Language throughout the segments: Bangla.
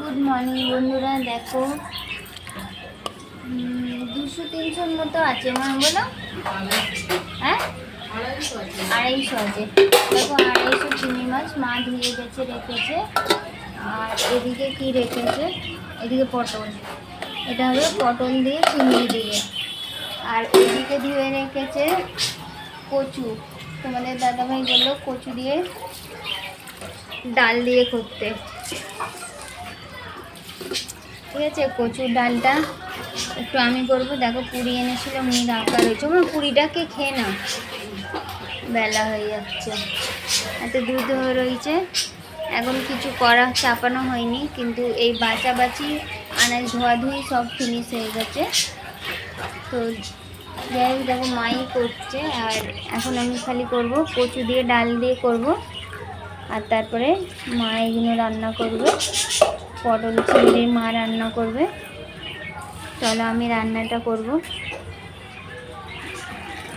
গুড মর্নিং বন্ধুরা, দেখো। দুশো তিনশোর মতো আছে, মা, বলো। হ্যাঁ? আড়াইশো আছে। দেখো, আড়াইশো চিংড়ি মাছ মা ধুয়ে গেছে, রেখেছে। আর এদিকে কি রেখেছে? এদিকে পটল। এটা হবে পটল দিয়ে চিংড়ি দিয়ে। আর এদিকে ধুয়ে রেখেছে কচু। তোমাদের দাদাভাই বলল কচু দিয়ে ডাল দিয়ে করতে। ঠিক আছে কচুর ডালটা একটু আমি করব। দেখো, পুরি এনেছিল মেয়ে রাখা রয়েছে আমার পুরিটাকে খেয়ে নাও। বেলা হয়ে যাচ্ছে। এত দুধ হয়ে রয়েছে। এখন কিছু করা, চাপানো হয়নি, কিন্তু এই বাঁচাবাচি, আনাজ ধোয়া ধোয়াধুয়ি সব ফিনিশ হয়ে গেছে। তো যাই হোক, দেখো, মাই করছে, আর এখন আমি খালি করব, কচু দিয়ে, ডাল দিয়ে করব। আর তারপরে মা এগুলো রান্না করবে। পটল চিংড়ি মা রান্না করবে। চলো আমি রান্নাটা করব।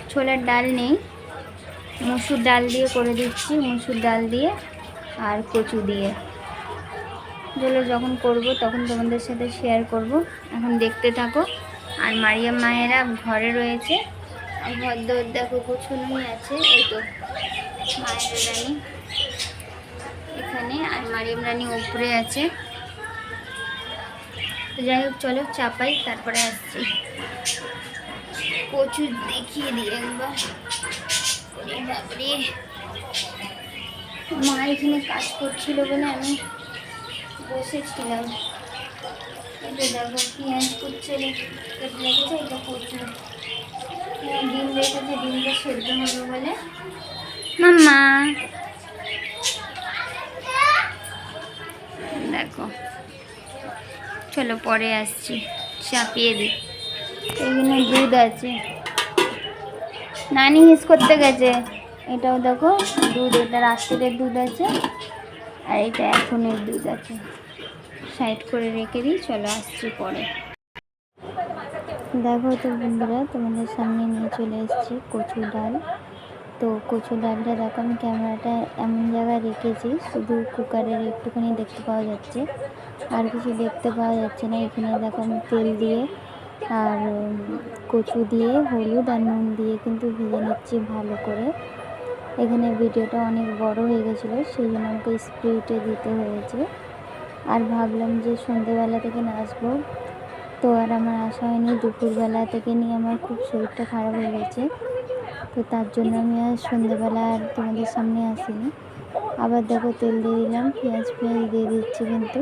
ছোলার ডাল নেই। মসুর ডাল দিয়ে করে দিচ্ছি, মসুর ডাল দিয়ে আর কচু দিয়ে। যেগুলো যখন করব তখন তোমাদের সাথে শেয়ার করব। এখন দেখতে থাকো। আর মারিয়াম মায়েরা ঘরে রয়েছে। আর ঘর দর দেখো গোছানোই আছে। এই তো, মায়ের রানী এখানে আর মারিয়াম রানী উপরে আছে। যাই হোক চলো চাপাই তারপরে আসছি। কচু দেখিয়ে দিই একবার। মা এখানে কাজ করছিল বলে আমি বসেছিলাম। এটা দেখো পেঁয়াজ কেটে রেখেছে এটা কচু। হ্যাঁ, ডিম রেখেছে ডিমটা সেদ্ধ হবে বলে। মাম্মা। দেখো। চলো, পরে আসছি। চাপিয়ে দিই এখানে দুধ আছে। নানি হিস করতে গেছে। এটাও দেখো, দুধ, এটা রাত্রের দুধ আছে। আর এটা এখনের দুধ আছে। সাইড করে রেখে দিই, চলো আসছি পরে। দেখো তো বন্ধুরা, তোমাদের সামনে নিয়ে চলে এসেছি কচু ডাল। তো কচু ডালটা দেখো, আমি ক্যামেরাটা এমন জায়গায় রেখেছি, শুধু কুকারের একটুখানি দেখতে পাওয়া যাচ্ছে। আর কিছু দেখতে পাওয়া যাচ্ছে না, এখানে দেখো আমি তেল দিয়ে আর কচু দিয়ে হলুদ আর নুন দিয়ে কিন্তু ভেজে নিচ্ছি ভালো করে। এখানে ভিডিওটা অনেক বড় হয়ে গেছিল, সেই জন্য আমাকে স্পিডে দিতে হয়েছে। আর ভাবলাম যে সন্ধেবেলা থেকে নাচবো তো আর আমার আসা হয়নি দুপুরবেলা থেকে নিয়ে আমার খুব শরীরটা খারাপ হয়ে গেছে। তো তার জন্য আমি আর সন্ধেবেলা আর তোমাদের সামনে আসিনি। আবার দেখো তেল দিয়ে দিলাম, পেঁয়াজ পেঁয়াজ দিয়ে দিচ্ছি কিন্তু।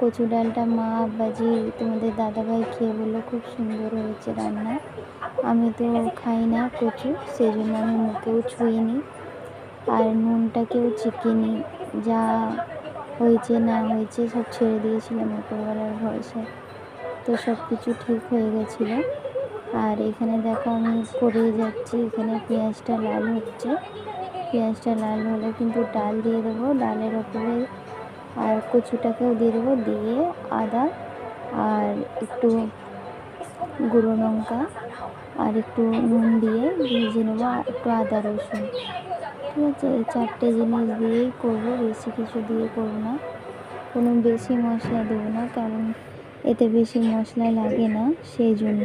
কচু ডালটা মা বাজি তোমাদের দাদাভাই খেয়ে বলল খুব সুন্দর হয়েছে রান্না। আমি তো খাই না কচু, সেই জন্য আমি মুখেও ছুঁইনি। আর নুনটাকেও চিকিনি, যা হয়েছে না হয়েছে সব ছেড়ে দিয়েছিলাম উপরবেলার ভরসা তো সব কিছু ঠিক হয়ে গেছিল। আর এখানে দেখো আমি করেই যাচ্ছি, এখানে পেঁয়াজটা লাল হচ্ছে। পেঁয়াজটা লাল হলে কিন্তু ডাল দিয়ে দেবো। ডালের ওপরে আর কচুটাকেও দিয়ে দেবো, দিয়ে আদা আর একটু গুঁড়ো লঙ্কা আর একটু নুন দিয়ে ভেজে নেব একটু আদা রসুন। ঠিক আছে, এই চারটে জিনিস দিয়েই করব, বেশি কিছু দিয়ে করব না। কোনো বেশি মশলা দেবো না, কারণ এতে বেশি মশলা লাগে না সেই জন্য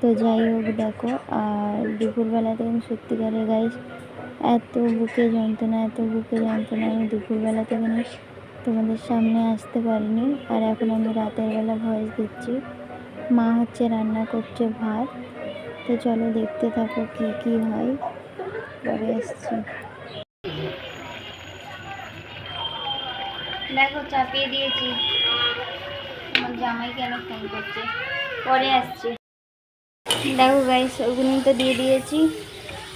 তো যাই হোক দেখো, আর দুপুরবেলা থেকে আমি সত্যিকারের গাইস এত বুকে যন্ত্রণা, এত বুকে যন্ত্রণা, আমি দুপুরবেলা থেকে তোমাদের সামনে আসতে পারিনি। আর এখন আমি রাতের বেলা ভয়েস দিচ্ছি। মা হচ্ছে রান্না করছে ভাত। তো চলো দেখতে থাকো কি কি হয়। পরে আসছি। দেখো, চাপিয়ে দিয়েছি। জামাই কেন ফোন করছে? পরে আসছি। দেখো গাইস ওগুলো তো দিয়ে দিয়েছি।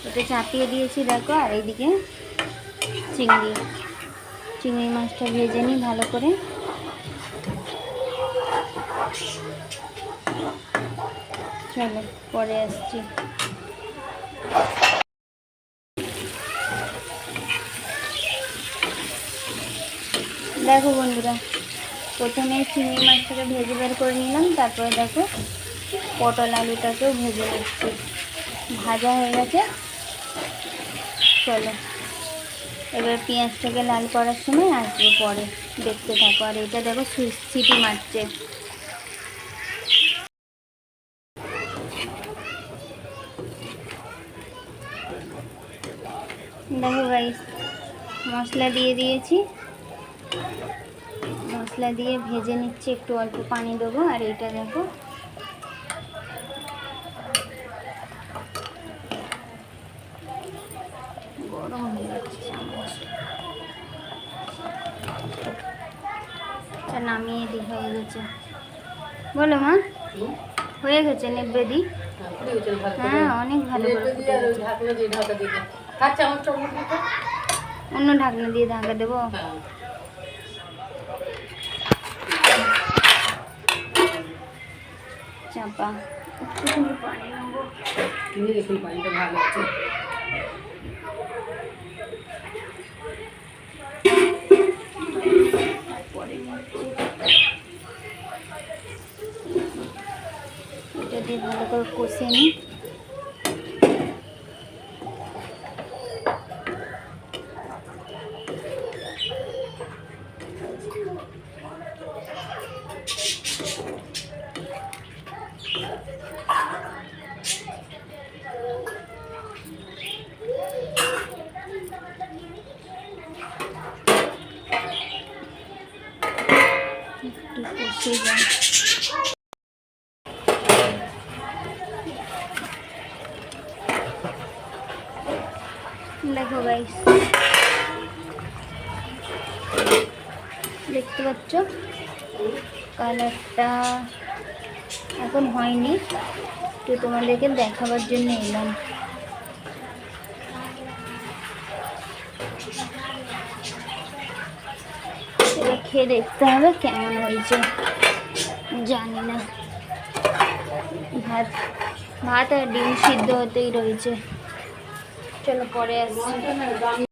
এটা চাপিয়ে দিয়েছি, দেখো, আর এইদিকে চিংড়ি। চিংড়ি মাছটা ভেজে নিই ভালো করে। চলো, পরে আসছি। দেখো বন্ধুরা প্রথমে চিংড়ি মাছটাকে ভেজে বের করে নিলাম, তারপরে দেখো পটল আলুটাকেও ভেজে নিচ্ছি। ভাজা হয়ে গেছে। চলো, এবার পেঁয়াজটাকে লাল করার সময় আসবে পরে। দেখতে থাকো, আর এটা দেখো সিটি মারছে। দেখো গাইস মশলা দিয়ে দিয়েছি। মশলা দিয়ে ভেজে নিচ্ছি একটু অল্প পানি দেবো আর এইটা দেখো। গরম হয়ে যাচ্ছে নামিয়ে দি হয়ে গেছে। বলো মা হয়ে গেছে নেবে দি? হ্যাঁ অনেক ভালো। অন্য ঢাকনা দিয়ে ঢাকা দেবো? চাপা একটুখানি পানি নেব তারপরে নিচ্ছি। এটা দিয়ে ভালো করে কষে নিই দেখো দেখতে পাচ্ছ? কালারটা এখন হয়নি। তো তোমাদেরকে দেখাবার জন্য এলাম। খেয়ে দেখতে হবে কেমন হয়েছে? জানি না। ভাত ভাত আর ডিম সিদ্ধ হতেই রয়েছে। চলো পরে আসছি।